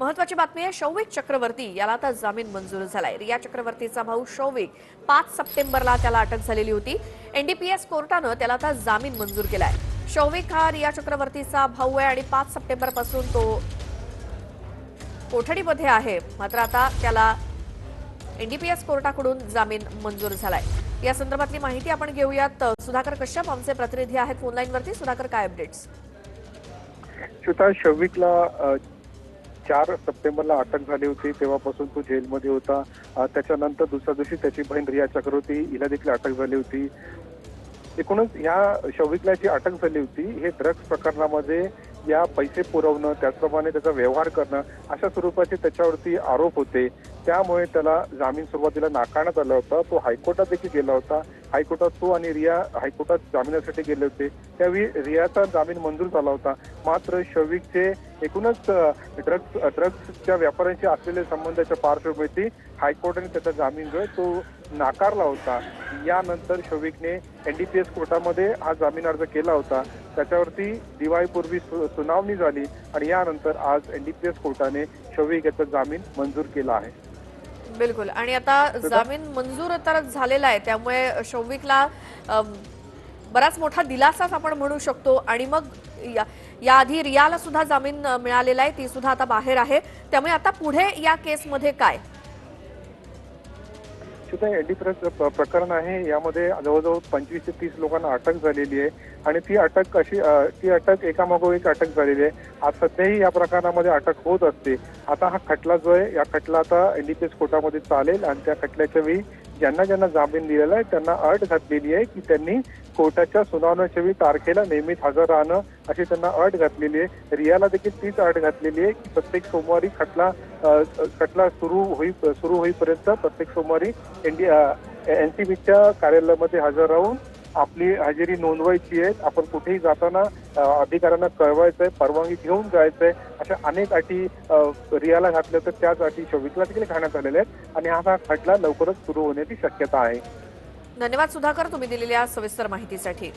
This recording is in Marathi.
महत्वाची बातमी आहे शौविक चक्रवर्ती याला आता जामीन मंजूर झालाय. रिया चक्रवर्तीचा भाऊ शौविक पाच सप्टेंबरला त्याला अटक झालेली होती. एनडीपीएस कोर्टानं त्याला आता जामीन मंजूर केलाय. शौविक हा रिया चक्रवर्तीचा भाऊ आहे आणि पाच सप्टेंबरपासून तो कोठडीमध्ये आहे. मात्र आता त्याला एनडीपीएस कोर्टाकडून जामीन मंजूर झालाय. या संदर्भातली माहिती आपण घेऊयात. सुधाकर कश्यप आमचे प्रतिनिधी आहेत फोनलाईनवरती. सुधाकर काय अपडेट्स शौविकला चार सप्टेंबरला अटक झाली होती. तेव्हापासून तो जेलमध्ये होता. त्याच्यानंतर दुसऱ्या दिवशी त्याची बहीण रिया चक्रवर्ती हिला देखील अटक झाली होती. एकूणच या शौविकला जी अटक झाली होती हे ड्रग्ज प्रकरणामध्ये या पैसे पुरवणं त्याचप्रमाणे त्याचा व्यवहार करणं अशा स्वरूपाचे त्याच्यावरती आरोप होते. त्यामुळे त्याला जामीन सुरुवातीला नाकारण्यात आला होता. तो हायकोर्टात देखील गेला होता. हायकोर्टात तो आणि रिया हायकोर्टात जामिनासाठी गेले होते. त्यावेळी रियाचा जामीन मंजूर झाला होता. मात्र शौविकचे एकूणच ड्रग्ज ड्रग्जच्या व्यापाऱ्यांशी असलेले संबंधाच्या पार्श्वभूमीवरती हायकोर्टाने त्याचा जामीन जो तो नाकारला होता. यानंतर शौविकने एनडीपीएस कोर्टामध्ये हा जामीन अर्ज केला होता. त्याच्यावरती दिवाळीपूर्वी सुनावणी झाली आणि यानंतर आज एनडीपीएस कोर्टाने शौविक याचा जामीन मंजूर केला आहे. बिलकुल. आणि आता जामीन मंजूर तर झालेला आहे. त्यामुळे शौविकला बराच मोठा दिलासाच आपण म्हणू शकतो. आणि मग या- याआधी रियाला सुद्धा जामीन मिळालेला आहे. ती सुद्धा आता बाहेर आहे. त्यामुळे आता पुढे या केसमध्ये काय? सुद्धा प्रकरण आहे. यामध्ये जवळजवळ पंचवीस ते तीस लोकांना अटक झालेली आहे. आणि ती अटक कशी ती अटक एकामागो एक अटक झालेली आहे. आज सध्याही या प्रकरणामध्ये अटक होत असते. आता हा खटला जो आहे या खटला आता एनडीपीएस कोर्टामध्ये चालेल. आणि त्या खटल्याच्या वेळी ज्यांना ज्यांना जामीन दिलेला आहे त्यांना अट घातलेली आहे की त्यांनी कोर्टाच्या सुनावण्याच्या तारखेला नेहमीच हजर राहणं अशी त्यांना अट घातलेली आहे. रियाला देखील तीच अट घातलेली आहे की प्रत्येक सोमवारी खटला खटला सुरू होई सुरू होईपर्यंत प्रत्येक सोमवारी एनडी एनसीबीच्या कार्यालयामध्ये हजर राहून आपली हजेरी नोंदवायची आहे. आपण कुठेही जाताना अधिकाऱ्यांना कळवायचंय परवानगी घेऊन जायचंय. अशा अनेक अटी रियाला घातल्या तर त्याच अटी शोभितला देखील घालण्यात आलेल्या आहेत आणि हा खटला लवकरच सुरू होण्याची शक्यता आहे. धन्यवाद सुधाकर तुम्ही दिलेल्या सविस्तर माहितीसाठी.